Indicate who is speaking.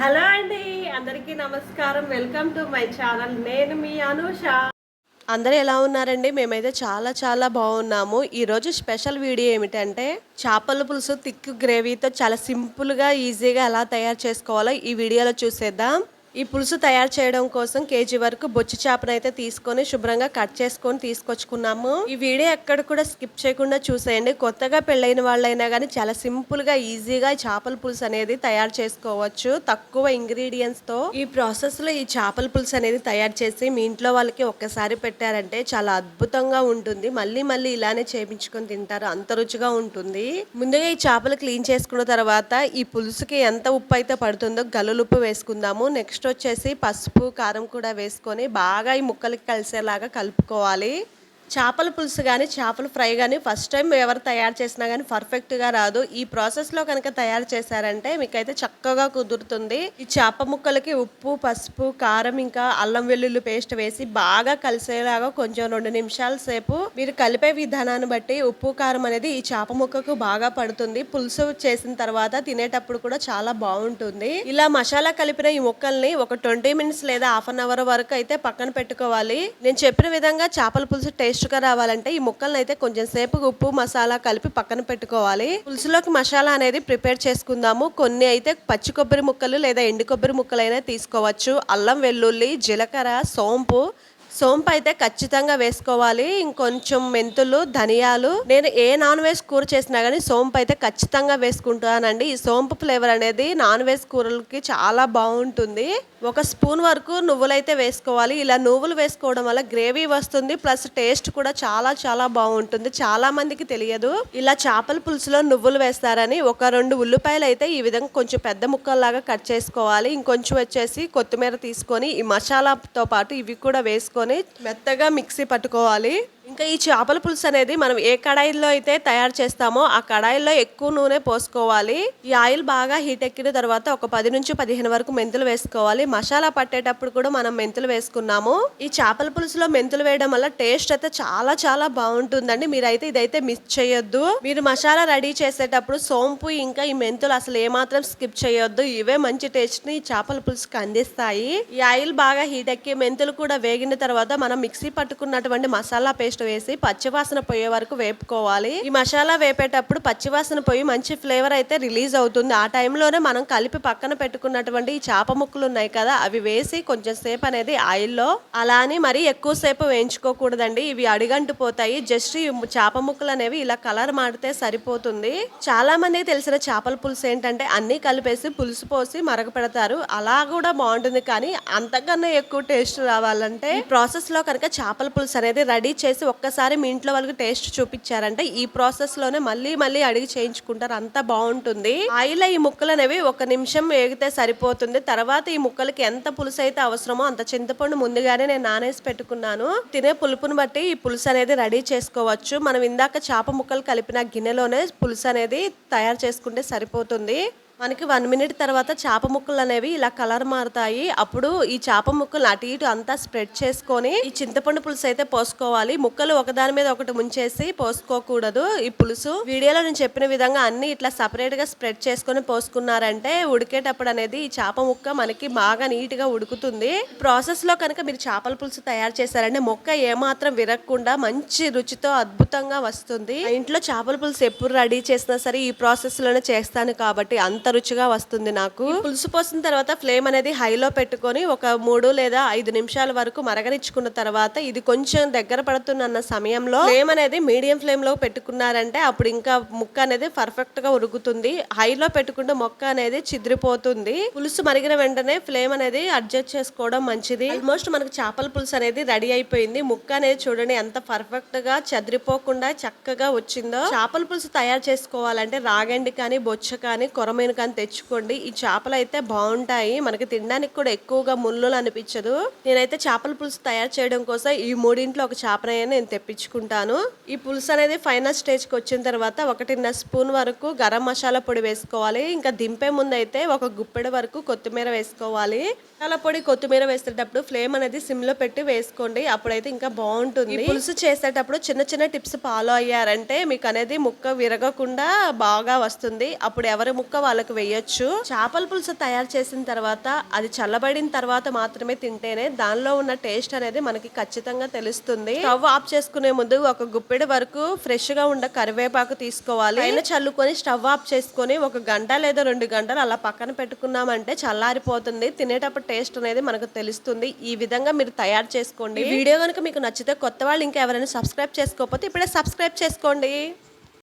Speaker 1: Hello అండి అందరికీ నమస్కారం. Welcome to my channel. నేను మీ అనూష. అందరూ ఎలా ఉన్నారండి? మేమైతే చాలా చాలా బాగున్నాము. ఈరోజు స్పెషల్ వీడియో ఏమిటంటే చేపల పులుసు తిక్కు గ్రేవీతో చాలా సింపుల్గా ఈజీగా ఎలా తయారు చేసుకోవాలో ఈ వీడియోలో చూసేద్దాం. ఈ పులుసు తయారు చేయడం కోసం కేజీ వరకు బొచ్చి చేపను అయితే తీసుకొని శుభ్రంగా కట్ చేసుకొని తీసుకొచ్చుకున్నాము. ఈ వీడియో ఎక్కడ కూడా స్కిప్ చేయకుండా చూసేయండి. కొత్తగా పెళ్ళైన వాళ్ళైనా కానీ చాలా సింపుల్గా ఈజీగా ఈ చేపల పులుసు అనేది తయారు చేసుకోవచ్చు. తక్కువ ఇంగ్రీడియంట్స్తో. ఈ ప్రాసెస్లో ఈ చేపల పులుసు అనేది తయారు చేసి మీ ఇంట్లో వాళ్ళకి ఒక్కసారి పెట్టారంటే చాలా అద్భుతంగా ఉంటుంది. మళ్ళీ మళ్ళీ ఇలానే చేపించుకొని తింటారు. అంత రుచిగా ఉంటుంది. ముందుగా ఈ చేపలు క్లీన్ చేసుకున్న తర్వాత ఈ పులుసుకి ఎంత ఉప్పు అయితే పడుతుందో గల్లులుప్పు వేసుకుందాము. నెక్స్ట్ వచ్చేసి పసుపు కారం కూడా వేసుకొని బాగా ఈ ముక్కలకి కలిసేలాగా కలుపుకోవాలి. చేపల పులుసు కానీ చేపల ఫ్రై కానీ ఫస్ట్ టైం ఎవరు తయారు చేసినా కానీ పర్ఫెక్ట్గా రాదు. ఈ ప్రాసెస్లో కనుక తయారు చేశారంటే మీకైతే చక్కగా కుదురుతుంది. ఈ చేప ముక్కలకి ఉప్పు పసుపు కారం ఇంకా అల్లం వెల్లుల్లి పేస్ట్ వేసి బాగా కలిసేలాగా కొంచెం రెండు నిమిషాల సేపు మీరు కలిపే విధానాన్ని బట్టి ఉప్పు కారం అనేది ఈ చేప ముక్కకు బాగా పడుతుంది. పులుసు చేసిన తర్వాత తినేటప్పుడు కూడా చాలా బాగుంటుంది. ఇలా మసాలా కలిపిన ఈ ముక్కల్ని ఒక ట్వంటీ మినిట్స్ లేదా హాఫ్ అన్ అవర్ వరకు అయితే పక్కన పెట్టుకోవాలి. నేను చెప్పిన విధంగా చేపల పులుసు టేస్ట్ టేస్ట్గా రావాలంటే ఈ ముక్కలను అయితే కొంచెం సేపు ఉప్పు మసాలా కలిపి పక్కన పెట్టుకోవాలి. పులుసులోకి మసాలా అనేది ప్రిపేర్ చేసుకుందాము. కొన్ని అయితే పచ్చి కొబ్బరి ముక్కలు లేదా ఎండు కొబ్బరి ముక్కలైనా తీసుకోవచ్చు. అల్లం వెల్లుల్లి జీలకర్ర సోంపు సోంపు అయితే ఖచ్చితంగా వేసుకోవాలి. ఇంకొంచెం మెంతులు ధనియాలు. నేను ఏ నాన్ వెజ్ కూర చేసినా కానీ సోంపు అయితే ఖచ్చితంగా వేసుకుంటానండి. ఈ సోంపు ఫ్లేవర్ అనేది నాన్ వెజ్ కూరలకి చాలా బాగుంటుంది. ఒక స్పూన్ వరకు నువ్వులైతే వేసుకోవాలి. ఇలా నువ్వులు వేసుకోవడం వల్ల గ్రేవీ వస్తుంది. ప్లస్ టేస్ట్ కూడా చాలా చాలా బాగుంటుంది. చాలా మందికి తెలియదు. ఇలా చేపల పులుసులో నువ్వులు వేస్తారని ఒక రెండు ఉల్లిపాయలు అయితే ఈ విధంగా కొంచెం పెద్ద ముక్కల్లాగా కట్ చేసుకోవాలి. ఇంకొంచెం వచ్చేసి కొత్తిమీర తీసుకొని ఈ మసాలాతో పాటు ఇవి కూడా తీసుకొని మెత్తగా మిక్సీ పట్టుకోవాలి. ఇంకా ఈ చేపల పులుసు అనేది మనం ఏ కడాయిలో అయితే తయారు చేస్తామో ఆ కడాయిలో ఎక్కువ నూనె పోసుకోవాలి. ఈ ఆయిల్ బాగా హీట్ ఎక్కిన తర్వాత ఒక పది నుంచి పదిహేను వరకు మెంతులు వేసుకోవాలి. మసాలా పట్టేటప్పుడు కూడా మనం మెంతులు వేసుకున్నాము. ఈ చేపల పులుసులో మెంతులు వేయడం వల్ల టేస్ట్ అయితే చాలా చాలా బాగుంటుందండి. మీరైతే ఇదైతే మిస్ చేయొద్దు. మీరు మసాలా రెడీ చేసేటప్పుడు సోంపు ఇంకా ఈ మెంతులు అసలు ఏమాత్రం స్కిప్ చేయొద్దు. ఇవే మంచి టేస్ట్ని చేపల పులుసుకి అందిస్తాయి. ఈ ఆయిల్ బాగా హీట్ ఎక్కి మెంతులు కూడా వేగిన తర్వాత మనం మిక్సీ పట్టుకున్నటువంటి మసాలా పేస్ట్ వేసి పచ్చివాసన పోయే వరకు వేపుకోవాలి. ఈ మసాలా వేపేటప్పుడు పచ్చివాసన పోయి మంచి ఫ్లేవర్ అయితే రిలీజ్ అవుతుంది. ఆ టైంలోనే మనం కలిపి పక్కన పెట్టుకున్నటువంటి ఈ చేప ముక్కలు ఉన్నాయి కదా అవి వేసి కొంచెం సేపు అనేది ఆయిల్లో అలా అని మరీ ఎక్కువ సేపు వేయించుకోకూడదండి. ఇవి అడిగంటు పోతాయి. జస్ట్ ఈ చేప ముక్కలు అనేవి ఇలా కలర్ మాడితే సరిపోతుంది. చాలా మంది తెలిసిన చేపల పులుసు ఏంటంటే అన్ని కలిపేసి పులుసు పోసి మరగ పెడతారు. అలా కూడా బాగుంటుంది కానీ అంతకన్నా ఎక్కువ టేస్ట్ రావాలంటే ప్రాసెస్లో కనుక చేపల పులుసు అనేది రెడీ చేసి ఒక్కసారి మీ ఇంట్లో వాళ్ళకి టేస్ట్ చూపించారంటే ఈ ప్రాసెస్లోనే మళ్ళీ మళ్ళీ అడిగి చేయించుకుంటారు. అంత బాగుంటుంది. ఆయిల్ ఈ ముక్కలు అనేవి ఒక నిమిషం వేగితే సరిపోతుంది. తర్వాత ఈ ముక్కలకి ఎంత పులుసు అయితే అవసరమో అంత చింతపండు ముందుగానే నేను నానేసి పెట్టుకున్నాను. తినే పులుపుని బట్టి ఈ పులుసు అనేది రెడీ చేసుకోవచ్చు. మనం ఇందాక చేప ముక్కలు కలిపిన గిన్నెలోనే పులుసు అనేది తయారు చేసుకుంటే సరిపోతుంది. మనకి వన్ మినిట్ తర్వాత చేప ముక్కలు అనేవి ఇలా కలర్ మారుతాయి. అప్పుడు ఈ చేప ముక్కలు అటు ఇటు అంతా స్ప్రెడ్ చేసుకొని ఈ చింతపండు పులుసు అయితే పోసుకోవాలి. ముక్కలు ఒకదాని మీద ఒకటి ముంచేసి పోసుకోకూడదు. ఈ పులుసు వీడియోలో నేను చెప్పిన విధంగా అన్ని ఇట్లా సపరేట్గా స్ప్రెడ్ చేసుకొని పోసుకున్నారంటే ఉడికేటప్పుడు అనేది ఈ చేప ముక్క మనకి బాగా నీట్గా ఉడుకుతుంది. ప్రాసెస్లో కనుక మీరు చేపల పులుసు తయారు చేశారంటే మొక్క ఏమాత్రం విరగకుండా మంచి రుచితో అద్భుతంగా వస్తుంది. ఇంట్లో చేపల పులుసు ఎప్పుడు రెడీ చేసినా సరే ఈ ప్రాసెస్లోనే చేస్తాను కాబట్టి అంత రుచిగా వస్తుంది నాకు. పులుసు పోసిన తర్వాత ఫ్లేమ్ అనేది హైలో పెట్టుకొని ఒక మూడు లేదా ఐదు నిమిషాల వరకు మరగనిచ్చుకున్న తర్వాత ఇది కొంచెం దగ్గర పడుతున్న సమయంలో ఫ్లేమ్ అనేది మీడియం ఫ్లేమ్లో పెట్టుకున్నారంటే అప్పుడు ఇంకా ముక్క అనేది పర్ఫెక్ట్గా ఉరుగుతుంది హైలో పెట్టుకుంటే మొక్క అనేది చిదిరిపోతుంది. పులుసు మరిగిన వెంటనే ఫ్లేమ్ అనేది అడ్జస్ట్ చేసుకోవడం మంచిది. ఆల్మోస్ట్ మనకు చేపల పులుసు అనేది రెడీ అయిపోయింది. ముక్క అనేది చూడండి ఎంత పర్ఫెక్ట్గా చెదిరిపోకుండా చక్కగా వచ్చిందో. చేపల పులుసు తయారు చేసుకోవాలంటే రాగండి కానీ బొచ్చ కానీ కొరమైన కానీ తెచ్చుకోండి. ఈ చేపలు అయితే బాగుంటాయి. మనకి తినడానికి కూడా ఎక్కువగా ముళ్ళు అనిపించదు. నేనైతే చేపల పులుసు తయారు చేయడం కోసం ఈ మూడింట్లో ఒక చేపనైనా నేను తెప్పించుకుంటాను. ఈ పులుసు అనేది ఫైనల్ స్టేజ్కి వచ్చిన తర్వాత ఒకటిన్నర స్పూన్ వరకు గరం మసాలా పొడి వేసుకోవాలి. ఇంకా దింపే ముందు అయితే ఒక గుప్పెడు వరకు కొత్తిమీర వేసుకోవాలి. మసాలా పొడి కొత్తిమీర వేసేటప్పుడు ఫ్లేమ్ అనేది సిమ్లో పెట్టి వేసుకోండి. అప్పుడైతే ఇంకా బాగుంటుంది. పులుసు చేసేటప్పుడు చిన్న చిన్న టిప్స్ ఫాలో అయ్యారంటే మీకు అనేది ముక్క విరగకుండా బాగా వస్తుంది. అప్పుడు ఎవరి ముక్క వాళ్ళ వాళ్ళకి వేయొచ్చు. చేపల పులుసు తయారు చేసిన తర్వాత అది చల్లబడిన తర్వాత మాత్రమే తింటేనే దానిలో ఉన్న టేస్ట్ అనేది మనకి ఖచ్చితంగా తెలుస్తుంది. స్టవ్ ఆఫ్ చేసుకునే ముందు ఒక గుప్పెడు వరకు ఫ్రెష్గా ఉన్న కరివేపాకు తీసుకోవాలి. పైన చల్లుకొని స్టవ్ ఆఫ్ చేసుకొని ఒక గంట లేదా రెండు గంటలు అలా పక్కన పెట్టుకున్నామంటే చల్లారిపోతుంది. తినేటప్పుడు టేస్ట్ అనేది మనకు తెలుస్తుంది. ఈ విధంగా మీరు తయారు చేసుకోండి. వీడియో కనుక మీకు నచ్చితే కొత్త వాళ్ళు ఇంకా ఎవరైనా సబ్స్క్రైబ్ చేసుకోకపోతే ఇప్పుడే సబ్స్క్రైబ్ చేసుకోండి.